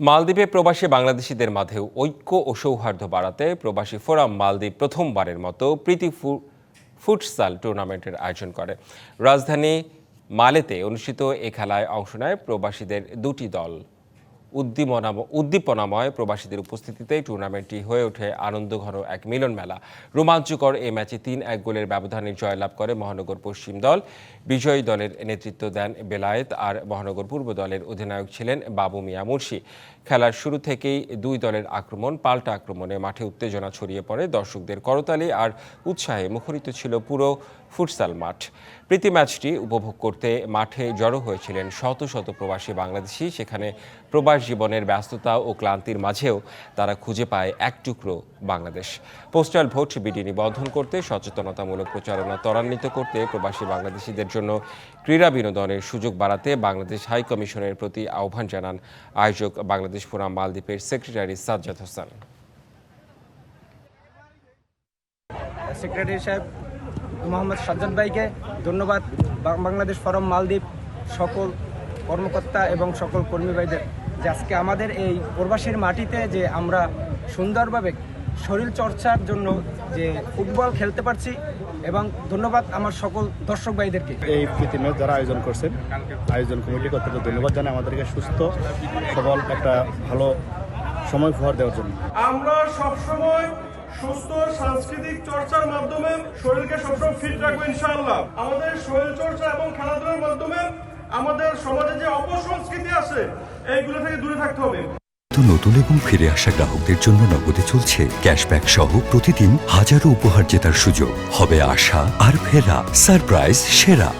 মালদ্বীপে প্রবাসী বাংলাদেশিদের মাঝে ঐক্য ও সৌহার্দ্য বাড়াতে প্রবাসী ফোরাম মালদ্বীপ প্রথমবারের মতো প্রীতি ফুটসাল টুর্নামেন্টের আয়োজন করে। রাজধানী মালেতে অনুষ্ঠিত এ খেলায় অংশ নেয় প্রবাসীদের দুটি দল। উদ্দীপনা উদ্দীপনাময় প্রবাসীদের উপস্থিতিতে টুর্নামেন্টটি হয়ে ওঠে আনন্দঘন এক মিলন মেলা। রোমাঞ্চকর এই ম্যাচে তিন এক গোলের ব্যবধানে জয়লাভ করে মহানগর পশ্চিম দল। বিজয়ী দলের নেতৃত্ব দেন বেলায়েত আর মহানগর পূর্ব দলের অধিনায়ক ছিলেন বাবু মিয়া মুর্শি খেলার শুরু থেকেই দুই দলের আক্রমণ, পাল্টা আক্রমণে মাঠে উত্তেজনা ছড়িয়ে পড়ে। দর্শকদের করতালি আর উৎসাহে মুখরিত ছিল পুরো ফুটসাল মাঠ। প্রীতি ম্যাচটি উপভোগ করতে মাঠে জড়ো হয়েছিলেন শত শত প্রবাসী বাংলাদেশি। সেখানে প্রবাস জীবনের ব্যস্ততা ও ক্লান্তির মাঝেও তারা খুঁজে পায় এক টুকরো বাংলাদেশ। পোস্টাল ভোট বিডি নিবন্ধন করতে সচেতনতামূলক প্রচারণা ত্বরান্বিত করতে প্রবাসী বাংলাদেশিদের জন্য ক্রীড়া বিনোদনের সুযোগ বাড়াতে বাংলাদেশ হাই কমিশনের প্রতি আহ্বান জানান আয়োজক বাংলাদেশ ফোরাম মালদ্বীপের সেক্রেটারি সাজ্জাদ হোসেন। সেক্রেটারি সাহেব মোহাম্মদ সাজ্জাদ ভাইকে ধন্যবাদ। বাংলাদেশ ফোরাম মালদ্বীপ সকল কর্মকর্তা এবং সকল কর্মী ভাইদের যে আজকে আমাদের এই প্রবাসীর মাটিতে যে আমরা সুন্দরভাবে শরীর চর্চার জন্য যে ফুটবল খেলতে পারছি এবং ধন্যবাদ আমার সকল দর্শক ভাইদেরকে। এই প্রীতি ম্যাচ যারা আয়োজন করছেন আয়োজন কমিটি কর্তৃপক্ষ ধন্যবাদ জানাই আমাদেরকে সুস্থ সবল একটা ভালো সময় উপহার দেওয়ার জন্য। আমরা সবসময় সুস্থ সাংস্কৃতিক চর্চার মাধ্যমে শরীরকে সবসময় ফিট রাখব ইনশাআল্লাহ। আমাদের শরীর চর্চা এবং খেলাধুলার মাধ্যমে আমাদের সমাজে যে অপসংস্কৃতি আছে, এইগুলো থেকে দূরে থাকতে হবে। নতুন এবং ফিরে আসা গ্রাহকদের জন্য নগদে চলছে ক্যাশব্যাক সহ প্রতিদিন হাজারো উপহার জেতার সুযোগ। হবে আশা আর ফেরা। সারপ্রাইজ সেরা।